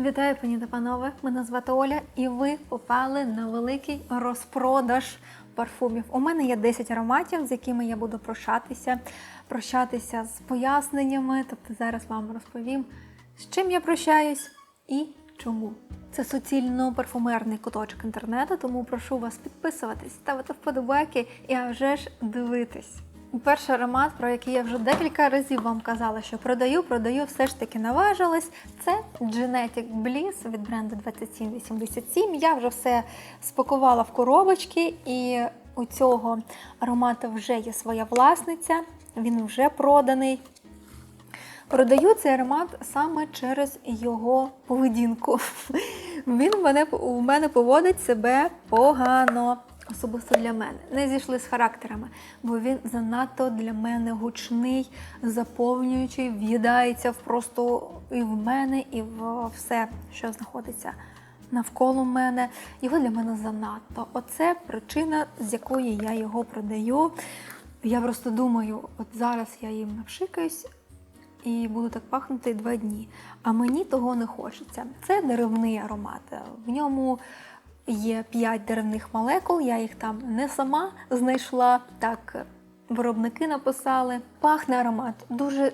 Вітаю, пані та панове! Мене звати Оля, і ви попали на великий розпродаж парфумів. У мене є 10 ароматів, з якими я буду прощатися, прощатися з поясненнями. Тобто зараз вам розповім, з чим я прощаюсь і чому. Це суцільно парфумерний куточок інтернету, тому прошу вас підписуватись, ставити вподобайки і а вже ж дивитись. Перший аромат, про який я вже декілька разів вам казала, що продаю, продаю, все ж таки наважилась. Це Genetic Bliss від бренду 2787. Я вже все спакувала в коробочки, і у цього аромату вже є своя власниця, він вже проданий. Продаю цей аромат саме через його поведінку. Він мене, у мене поводить себе погано, особисто для мене. Не зійшли з характерами, бо він занадто для мене гучний, заповнюючий, в'їдається просто і в мене, і в все, що знаходиться навколо мене. Його для мене занадто. Оце причина, з якої я його продаю. Я просто думаю, от зараз я їм навшикаюсь і буду так пахнути два дні. А мені того не хочеться. Це деревний аромат. В ньому є 5 деревних молекул, я їх там не сама знайшла, так виробники написали. Пахне аромат дуже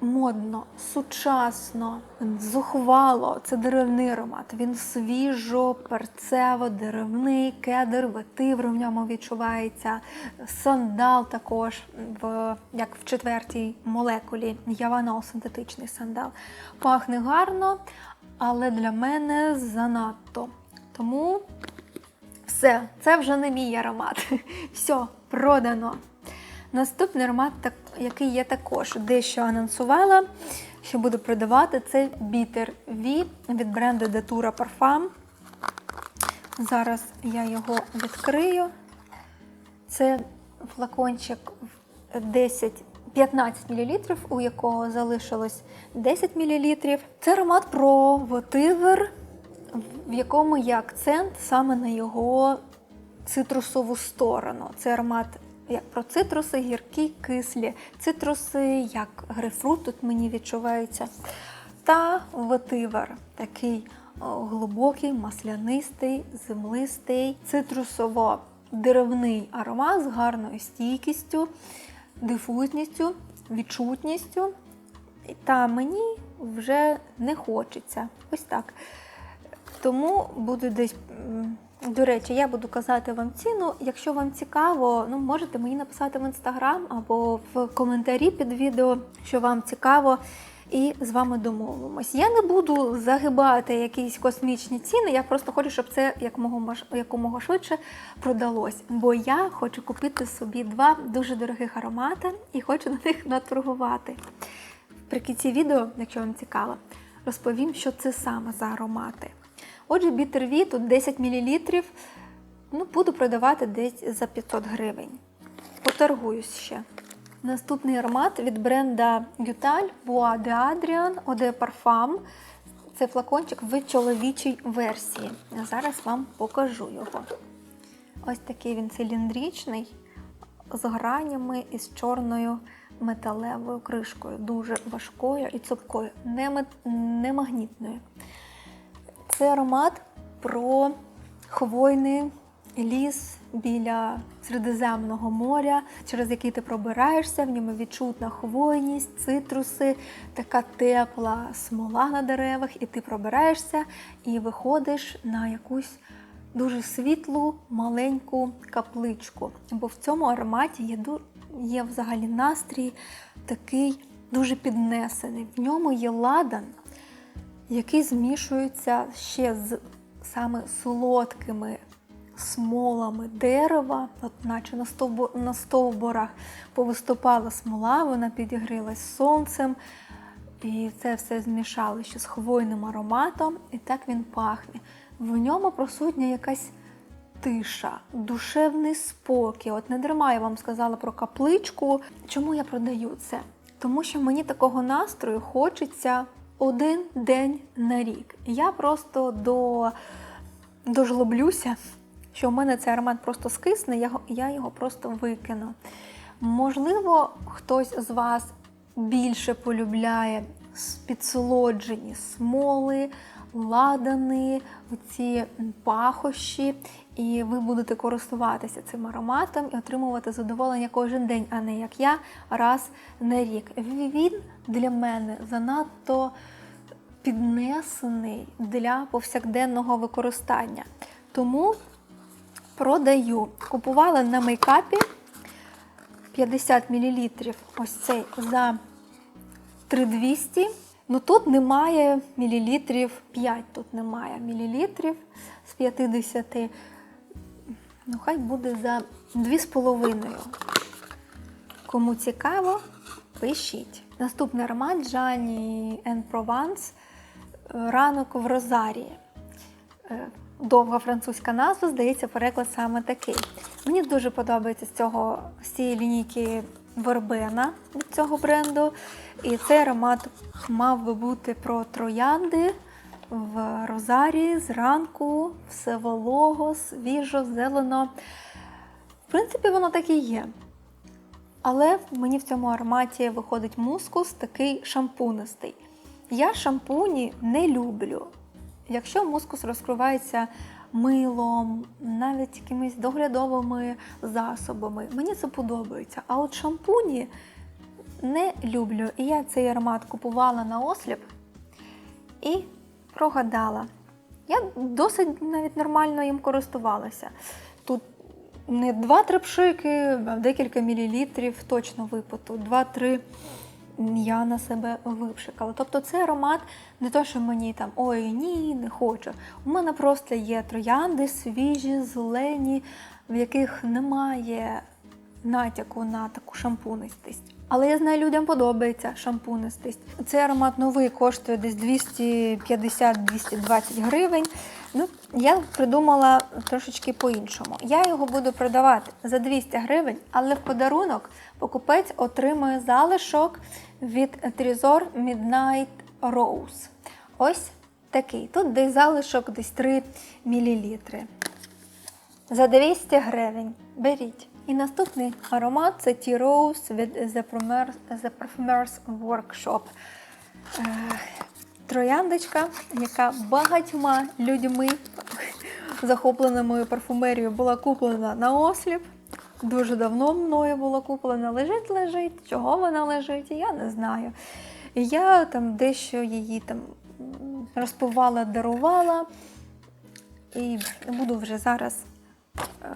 модно, сучасно, зухвало. Це деревний аромат. Він свіжо, перцево, деревний, кедр, ветивр в ньому відчувається. Сандал також, в, як в четвертій молекулі, яванол синтетичний сандал. Пахне гарно, але для мене занадто. Тому все, це вже не мій аромат. Все, продано. Наступний аромат, який я також дещо анонсувала, що буду продавати, це Bitter V від бренду Datura Parfum. Зараз я його відкрию. Це флакончик 10 15 мл, у якого залишилось 10 мл. Це аромат про ветивер, в якому є акцент саме на його цитрусову сторону. Це аромат як про цитруси, гіркі, кислі, цитруси, як грейпфрут тут мені відчувається. Та ветивер такий глибокий, маслянистий, землистий, цитрусово-деревний аромат з гарною стійкістю, дифузністю, відчутністю. Та мені вже не хочеться. Ось так. Тому буду десь. До речі, я буду казати вам ціну. Якщо вам цікаво, ну можете мені написати в інстаграм або в коментарі під відео, що вам цікаво, і з вами домовимось. Я не буду загибати якісь космічні ціни. Я просто хочу, щоб це якомога швидше продалось. Бо я хочу купити собі два дуже дорогих аромати і хочу на них наторгувати. Вприкінці відео, якщо вам цікаво, розповім, що це саме за аромати. Отже, V тут 10 мл. Ну, буду продавати десь за 500 гривень. Поторгуюсь ще. Наступний аромат від бренда Gutal Bois de Adrian Eau de Parfum. Це флакончик в чоловічій версії. Зараз вам покажу його. Ось такий він циліндричний, з гранями і з чорною металевою кришкою, дуже важкою і цупкою, не, не магнітною. Це аромат про хвойний ліс біля Середземного моря, через який ти пробираєшся, в ньому відчутна хвойність, цитруси, така тепла смола на деревах, і ти пробираєшся і виходиш на якусь дуже світлу маленьку капличку. Бо в цьому ароматі є, є взагалі настрій такий дуже піднесений. В ньому є ладан, який змішується ще з саме солодкими смолами дерева, от наче на, стовбурах повиступала смола, вона підігрілась сонцем, і це все змішали ще з хвойним ароматом, і так він пахне. В ньому присутня якась тиша, душевний спокій. От не дарма я вам сказала про капличку. Чому я продаю це? Тому що мені такого настрою хочеться один день на рік. Я просто до, дожлоблюся, що в мене цей аромат просто скисне, я, я його просто викину. Можливо, хтось з вас більше полюбляє підсолоджені смоли, ладани, оці м, пахощі, і ви будете користуватися цим ароматом і отримувати задоволення кожен день, а не як я раз на рік. Він для мене занадто піднесений для повсякденного використання. Тому продаю. Купувала на мейкапі 50 мл ось цей за 3200. Ну тут немає мілілітрів 5, тут немає мілілітрів з 50. Ну, хай буде за 2,5. Кому цікаво, пишіть. Наступний аромат Джані Ен Прованс Ранок в Розарії. Е, Довга французька назва, здається, переклад саме такий. Мені дуже подобається з цього з цієї лінійки вербена від цього бренду. І цей аромат мав би бути про троянди в розарії зранку, все волого, свіжо, зелено. В принципі, воно так і є. Але мені в цьому ароматі виходить мускус такий шампунистий. Я шампуні не люблю. Якщо мускус розкривається милом, навіть якимись доглядовими засобами, мені це подобається. А от шампуні не люблю. І я цей аромат купувала на осліп і прогадала. Я досить навіть нормально їм користувалася. Тут не 2-3 пшики, а декілька мілілітрів точно випиту. 2-3 я на себе випшикала. Тобто цей аромат не то, що мені там ой, ні, не хочу. У мене просто є троянди свіжі, зелені, в яких немає натяку на таку шампунистість. Але я знаю, людям подобається шампунистість. Цей аромат новий коштує десь 250-220 гривень. Ну, я придумала трошечки по-іншому. Я його буду продавати за 200 гривень, але в подарунок покупець отримує залишок від Trezor Midnight Rose. Ось такий. Тут десь залишок десь 3 мл. За 200 гривень. Беріть. І наступний аромат це Tea Rose від The Parfumers Workshop. Трояндочка, яка багатьма людьми, захопленими парфумерією, була куплена на осліп. Дуже давно мною була куплена. Лежить, лежить. Чого вона лежить, я не знаю. Я там дещо її там розпивала, дарувала. І буду вже зараз е,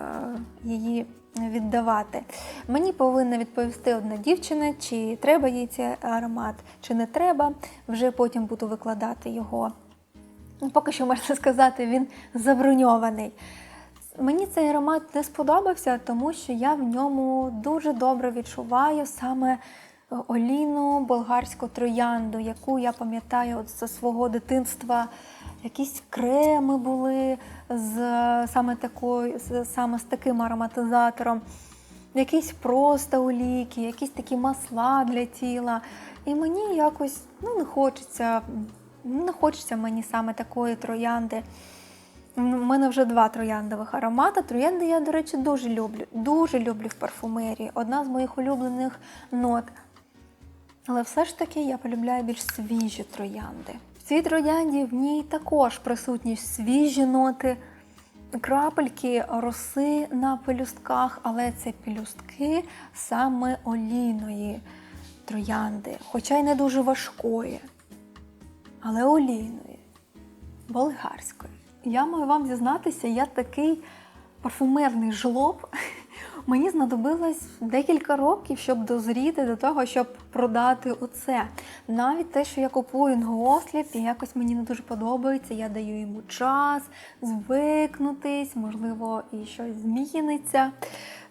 її віддавати. Мені повинна відповісти одна дівчина, чи треба їй цей аромат, чи не треба. Вже потім буду викладати його. Ну, Поки що можна сказати, він заброньований. Мені цей аромат не сподобався, тому що я в ньому дуже добре відчуваю саме олійну болгарську троянду, яку я пам'ятаю от зі свого дитинства. Якісь креми були з саме такою, саме з таким ароматизатором, якісь просто олійки, якісь такі масла для тіла. І мені якось ну, не хочеться, ну, не хочеться мені саме такої троянди. У мене вже два трояндових аромати. Троянди я, до речі, дуже люблю. Дуже люблю в парфумерії. Одна з моїх улюблених нот. Але все ж таки я полюбляю більш свіжі троянди. В цій троянді в ній також присутні свіжі ноти, крапельки роси на пелюстках, але це пелюстки саме олійної троянди, хоча й не дуже важкої, але олійної, болгарської. Я маю вам зізнатися, я такий парфумерний жлоб. Мені знадобилось декілька років, щоб дозріти до того, щоб продати оце. Навіть те, що я купую на і якось мені не дуже подобається. Я даю йому час звикнутись, можливо, і щось зміниться.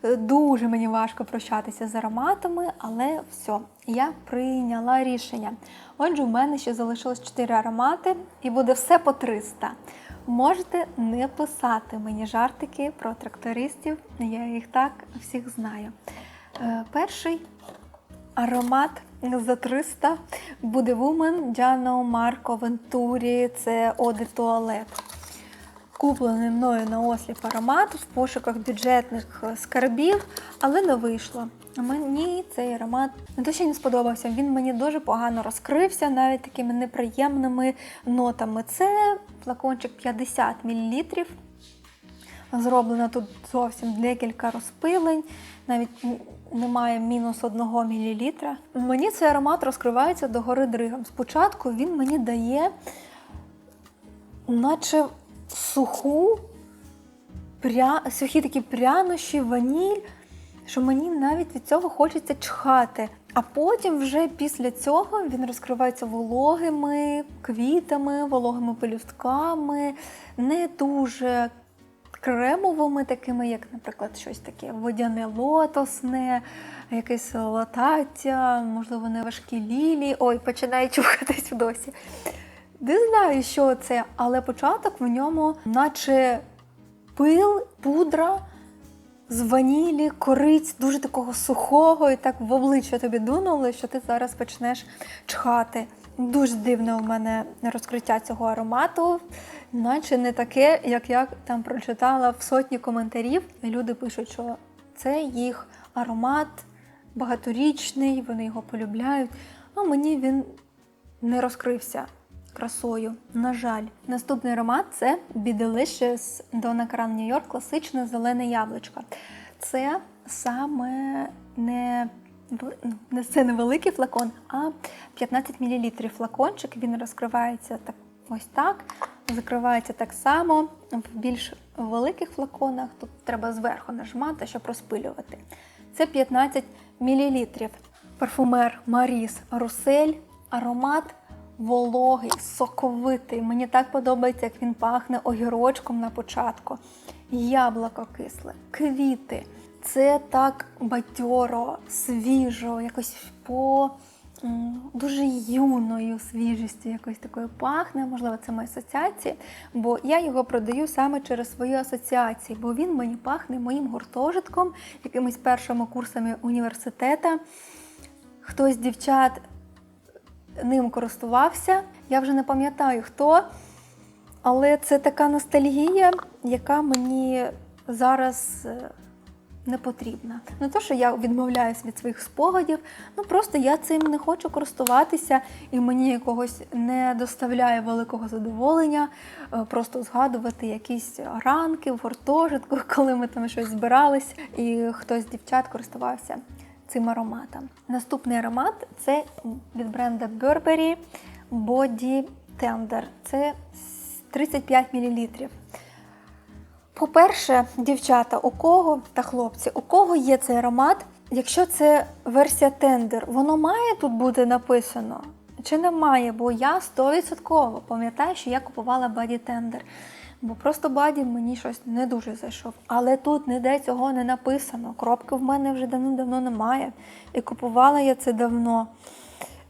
Е, Дуже мені важко прощатися з ароматами, але все, я прийняла рішення. Отже, у мене ще залишилось 4 аромати, і буде все по 300. Можете не писати мені жартики про трактористів, я їх так всіх знаю. Е, Перший аромат за 300 буде Woman Gianno Marco Venturi, це Оде Туалет. Куплений мною на осліп аромат в пошуках бюджетних е, скарбів, але не вийшло. Мені цей аромат не те, що не сподобався. Він мені дуже погано розкрився, навіть такими неприємними нотами. Це флакончик 50 мл. Зроблено тут зовсім декілька розпилень, навіть немає мінус 1 мл. Мені цей аромат розкривається догори дригом. Спочатку він мені дає, наче суху, пря... сухі такі прянощі, ваніль, що мені навіть від цього хочеться чхати. А потім, вже після цього, він розкривається вологими квітами, вологими пелюстками, не дуже кремовими, такими, як, наприклад, щось таке водяне лотосне, якесь латаття, можливо, не важкі лілії. Ой, починає чухатись досі. Не знаю, що це, але початок в ньому, наче пил, пудра з ванілі, кориць, дуже такого сухого, і так в обличчя тобі дунули, що ти зараз почнеш чхати. Дуже дивне у мене розкриття цього аромату, наче не таке, як я там прочитала в сотні коментарів. Люди пишуть, що це їх аромат багаторічний, вони його полюбляють. А мені він не розкрився красою. На жаль, наступний аромат це Be Delicious Donna Karan New York класичне зелене яблучко. Це саме не не це не великий флакон, а 15 мл флакончик. Він розкривається так ось так, закривається так само. В більш великих флаконах тут треба зверху нажимати, щоб розпилювати. Це 15 мл. Парфумер Маріс Русель, аромат вологий, соковитий. Мені так подобається, як він пахне огірочком на початку. Яблуко кисле, квіти. Це так бадьоро, свіжо, якось по дуже юною свіжістю, якось такою пахне. Можливо, це мої асоціації, бо я його продаю саме через свої асоціації, бо він мені пахне моїм гуртожитком, якимись першими курсами університету. Хтось з дівчат ним користувався. Я вже не пам'ятаю хто, але це така ностальгія, яка мені зараз е, не потрібна. Не то, що я відмовляюсь від своїх спогадів, ну просто я цим не хочу користуватися, і мені якогось не доставляє великого задоволення е, просто згадувати якісь ранки в гуртожитку, коли ми там щось збирались, і хтось з дівчат користувався цим ароматом. Наступний аромат це від бренда Burberry Body Tender. Це 35 мл. По-перше, дівчата, у кого та хлопці, у кого є цей аромат, якщо це версія тендер, воно має тут бути написано чи не має? Бо я 100% пам'ятаю, що я купувала Body Tender. Бо просто баді мені щось не дуже зайшов. Але тут ніде цього не написано. Кропки в мене вже давно-давно немає. І купувала я це давно.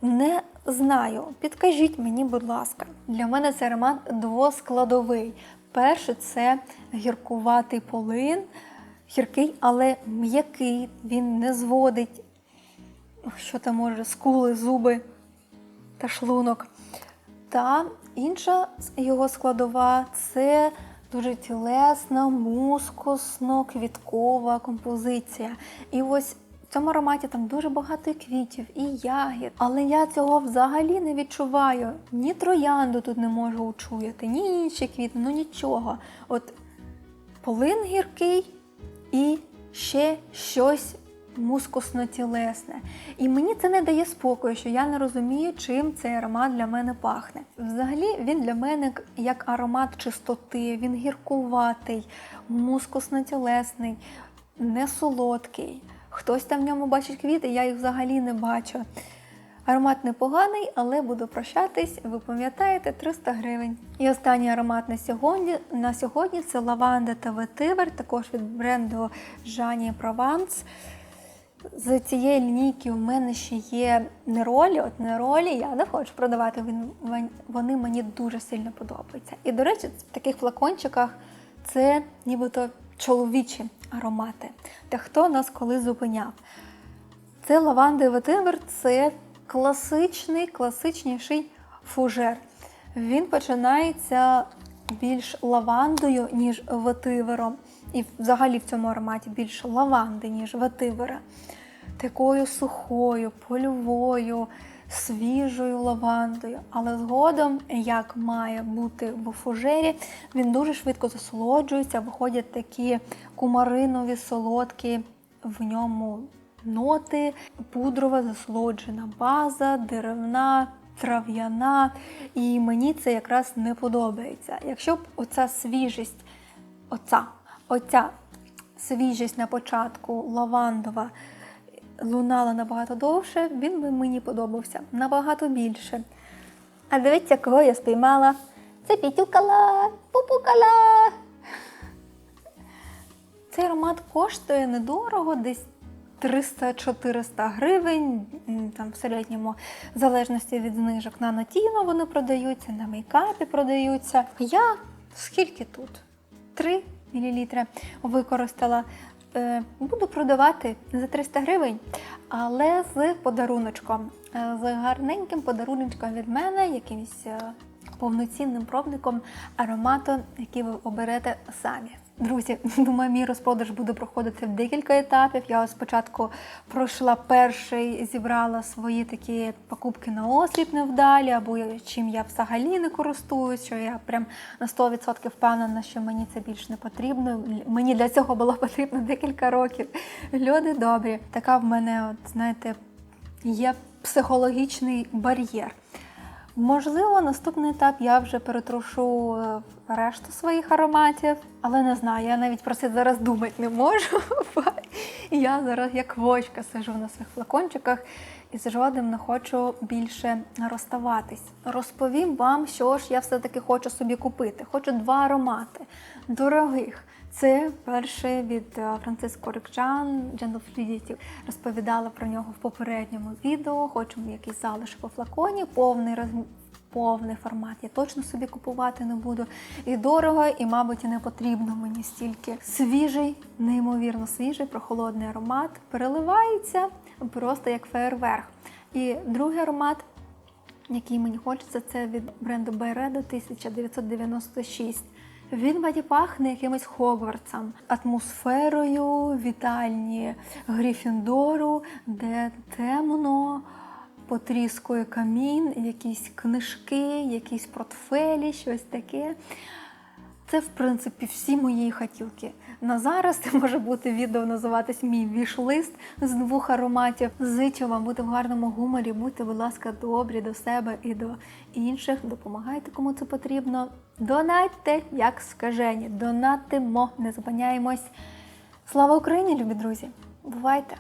Не знаю. Підкажіть мені, будь ласка. Для мене цей аромат двоскладовий. Перше це гіркуватий полин, гіркий, але м'який. Він не зводить, що там може, скули, зуби та шлунок. Та інша його складова це дуже тілесна, мускусно, квіткова композиція. І ось в цьому ароматі там дуже багато квітів і ягід. Але я цього взагалі не відчуваю. Ні троянду тут не можу учуяти, ні інші квіти, ну нічого. От полин гіркий і ще щось мускусно-тілесне. І мені це не дає спокою, що я не розумію, чим цей аромат для мене пахне. Взагалі, він для мене як аромат чистоти, він гіркуватий, мускусно-тілесний, не солодкий. Хтось там в ньому бачить квіти, я їх взагалі не бачу. Аромат непоганий, але буду прощатись. Ви пам'ятаєте 300 гривень. І останній аромат на сьогодні на сьогодні це лаванда та ветивер, також від бренду Жані Прованс. З цієї лінійки у мене ще є неролі. От неролі я не хочу продавати. Вони мені дуже сильно подобаються. І, до речі, в таких флакончиках це нібито чоловічі аромати. Та хто нас коли зупиняв? Це лаванда і ветивер це класичний, класичніший фужер. Він починається більш лавандою, ніж ветивером. І взагалі в цьому ароматі більш лаванди, ніж ветивера. Такою сухою, польовою, свіжою лавандою. Але згодом, як має бути в фужері, він дуже швидко засолоджується, виходять такі кумаринові солодкі в ньому ноти, пудрова засолоджена база, деревна, трав'яна. І мені це якраз не подобається. Якщо б оця свіжість, оця, оця свіжість на початку лавандова лунала набагато довше, він би мені подобався набагато більше. А дивіться, кого я спіймала. Це пітюкала, пупукала. Цей аромат коштує недорого, десь 300-400 гривень. Там в середньому, в залежності від знижок на Натіно вони продаються, на мейкапі продаються. Я скільки тут? 3 мл використала. Е, Буду продавати за 300 гривень, але з подаруночком, е, з гарненьким подаруночком від мене, якимось е, повноцінним пробником аромату, який ви оберете самі. Друзі, думаю, мій розпродаж буде проходити в декілька етапів. Я спочатку пройшла перший, зібрала свої такі покупки на осліп невдалі, або чим я взагалі не користуюсь, що я прям на 100% впевнена, що мені це більш не потрібно. Мені для цього було потрібно декілька років. Люди добрі. Така в мене, от знаєте, є психологічний бар'єр. Можливо, наступний етап я вже перетрушу е, решту своїх ароматів, але не знаю, я навіть про це зараз думати не можу. Я зараз як вочка сижу на своїх флакончиках і з жодним не хочу більше розставатись. Розповім вам, що ж я все-таки хочу собі купити. Хочу два аромати дорогих. Це перший від е, Франциско Рикчан, Fluidity. Розповідала про нього в попередньому відео. Хочемо якийсь залишок у флаконі, повний розмір. Повний формат я точно собі купувати не буду. І дорого, і, мабуть, і не потрібно мені стільки. Свіжий, неймовірно свіжий, прохолодний аромат переливається просто як фейерверк. І другий аромат, який мені хочеться, це від бренду Byredo 1996. Він мені пахне якимось Хогвартсом, атмосферою вітальні Гріфіндору, де темно, потріскує камін, якісь книжки, якісь портфелі, щось таке. Це, в принципі, всі мої хотілки. На зараз це може бути відео називатись мій віш-лист з двох ароматів. Зичу вам бути в гарному гуморі, будьте, будь ласка, добрі до себе і до інших. Допомагайте, кому це потрібно. Донатьте, як скажені, донатимо, не зупиняємось. Слава Україні, любі друзі! Бувайте!